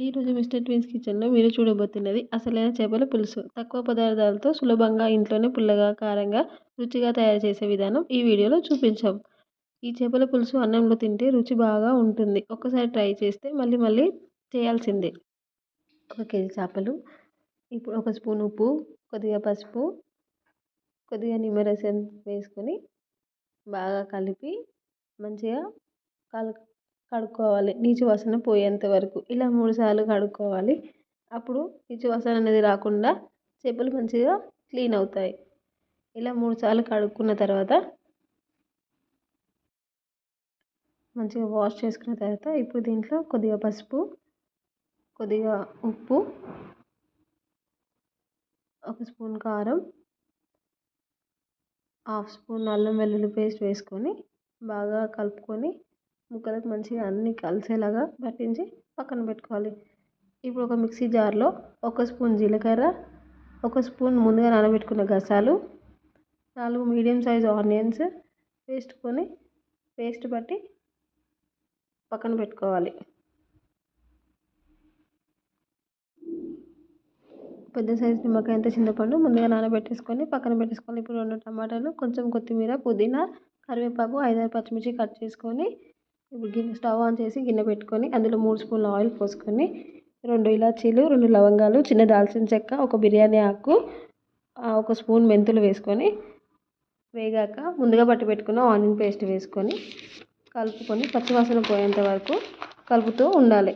ఈరోజు mister twins కిచెన్లో మీరు చూడబోతున్నది అసలైన చేపల పులుసు. తక్కువ పదార్థాలతో సులభంగా ఇంట్లోనే పుల్లగా కారంగా రుచిగా తయారు చేసే విధానం ఈ వీడియోలో చూపించాం. ఈ చేపల పులుసు అన్నంలో తింటే రుచి బాగా ఉంటుంది. ఒక్కసారి ట్రై చేస్తే మళ్ళీ మళ్ళీ చేయాల్సిందే. ఒక కేజీ చేపలు ఇప్పుడు ఒక స్పూన్ ఉప్పు కొద్దిగా పసుపు కొద్దిగా నిమ్మరసం వేసుకొని బాగా కలిపి మంచిగా కలు కడుక్కోవాలి. నీచు వాసన పోయేంత వరకు ఇలా మూడు సార్లు కడుక్కోవాలి. అప్పుడు నీచు వాసన అనేది రాకుండా చేపలు మంచిగా క్లీన్ అవుతాయి. ఇలా మూడుసార్లు కడుక్కున్న తర్వాత మంచిగా వాష్ చేసుకున్న తర్వాత ఇప్పుడు దీంట్లో కొద్దిగా పసుపు కొద్దిగా ఉప్పు ఒక స్పూన్ కారం హాఫ్ స్పూన్ అల్లం వెల్లుల్లి పేస్ట్ వేసుకొని బాగా కలుపుకొని ముక్కలకు మంచిగా అన్నీ కలిసేలాగా పట్టించి పక్కన పెట్టుకోవాలి. ఇప్పుడు ఒక మిక్సీ జార్లో ఒక స్పూన్ జీలకర్ర ఒక స్పూన్ ముందుగా నానబెట్టుకున్న గసాలు నాలుగు మీడియం సైజ్ ఆనియన్స్ వేసుకొని పేస్ట్ పట్టి పక్కన పెట్టుకోవాలి. పెద్ద సైజు నిమ్మకాయ అంత చింతపండు ముందుగా నానబెట్టేసుకొని పక్కన పెట్టేసుకోవాలి ఇప్పుడు రెండు టమాటాలు కొంచెం కొత్తిమీర పుదీనా కరివేపాకు ఐదారు పచ్చిమిర్చి కట్ చేసుకొని ఇప్పుడు గిన్నె స్టవ్ ఆన్ చేసి గిన్నె పెట్టుకొని అందులో మూడు స్పూన్ల ఆయిల్ పోసుకొని రెండు ఇలాచీలు రెండు లవంగాలు చిన్న దాల్చిన చెక్క ఒక బిర్యానీ ఆకు ఒక స్పూన్ మెంతులు వేసుకొని వేగాక ముందుగా పట్టి పెట్టుకున్న ఆనియన్ పేస్ట్ వేసుకొని కలుపుకొని పచ్చివాసన పోయేంత వరకు కలుపుతూ ఉండాలి.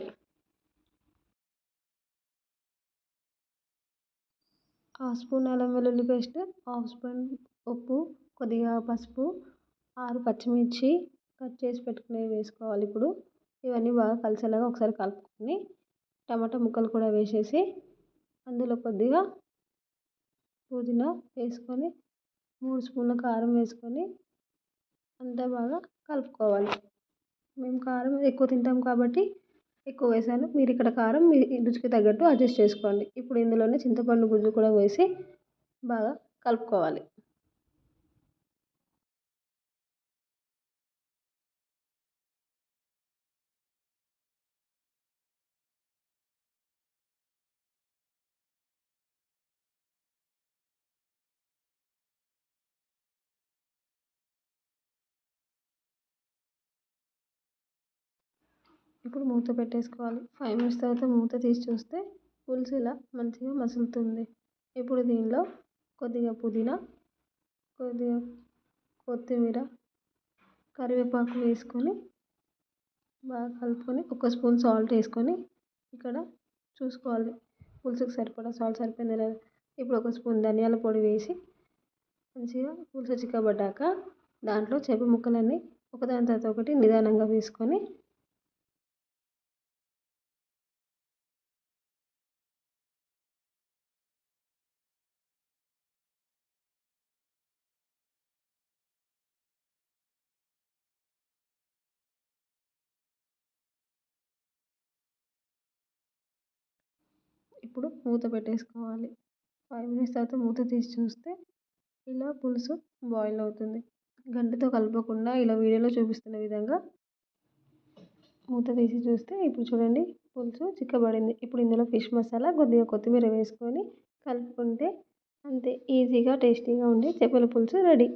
హాఫ్ స్పూన్ అల్లం వెల్లుల్లి పేస్ట్ హాఫ్ స్పూన్ ఉప్పు కొద్దిగా పసుపు ఆరు పచ్చిమిర్చి కట్ చేసి పెట్టుకునేవి వేసుకోవాలి ఇప్పుడు. ఇవన్నీ బాగా కలిసేలాగా ఒకసారి కలుపుకొని టమాటా ముక్కలు కూడా వేసేసి అందులో కొద్దిగా పుదీనా వేసుకొని మూడు స్పూన్ల కారం వేసుకొని అంతా బాగా కలుపుకోవాలి. మేము కారం ఎక్కువ తింటాం కాబట్టి ఎక్కువ వేసాను. మీరు ఇక్కడ కారం మీ రుచికి తగ్గట్టు అడ్జస్ట్ చేసుకోండి. ఇప్పుడు ఇందులోనే చింతపండు గుజ్జు కూడా వేసి బాగా కలుపుకోవాలి. ఇప్పుడు మూత పెట్టేసుకోవాలి. ఫైవ్ మినిట్స్ తర్వాత మూత తీసి చూస్తే పులుసు ఇలా మంచిగా మసులుతుంది. ఇప్పుడు దీనిలో కొద్దిగా పుదీనా కొద్దిగా కొత్తిమీర కరివేపాకు వేసుకొని బాగా కలుపుకొని ఒక స్పూన్ సాల్ట్ వేసుకొని ఇక్కడ చూసుకోవాలి. పులుసుకు సరిపడా సాల్ట్ సరిపోయిందా లేదా? ఇప్పుడు ఒక స్పూన్ ధనియాల పొడి వేసి మంచిగా పులుసు చిక్కబడ్డాక దాంట్లో చేప ముక్కలన్నీ ఒకదాని తర్వాత ఒకటి నిదానంగా వేసుకొని ఇప్పుడు మూత పెట్టేసుకోవాలి. ఫైవ్ మినిట్స్ తర్వాత మూత తీసి చూస్తే ఇలా పులుసు బాయిల్ అవుతుంది. గంటతో కలపకుండా ఇలా వీడియోలో చూపిస్తున్న విధంగా మూత తీసి చూస్తే ఇప్పుడు చూడండి పులుసు చిక్కబడింది. ఇప్పుడు ఇందులో ఫిష్ మసాలా కొద్దిగా కొత్తిమీర వేసుకొని కలుపుకుంటే అంతే ఈజీగా టేస్టీగా ఉండే చేపల పులుసు రెడీ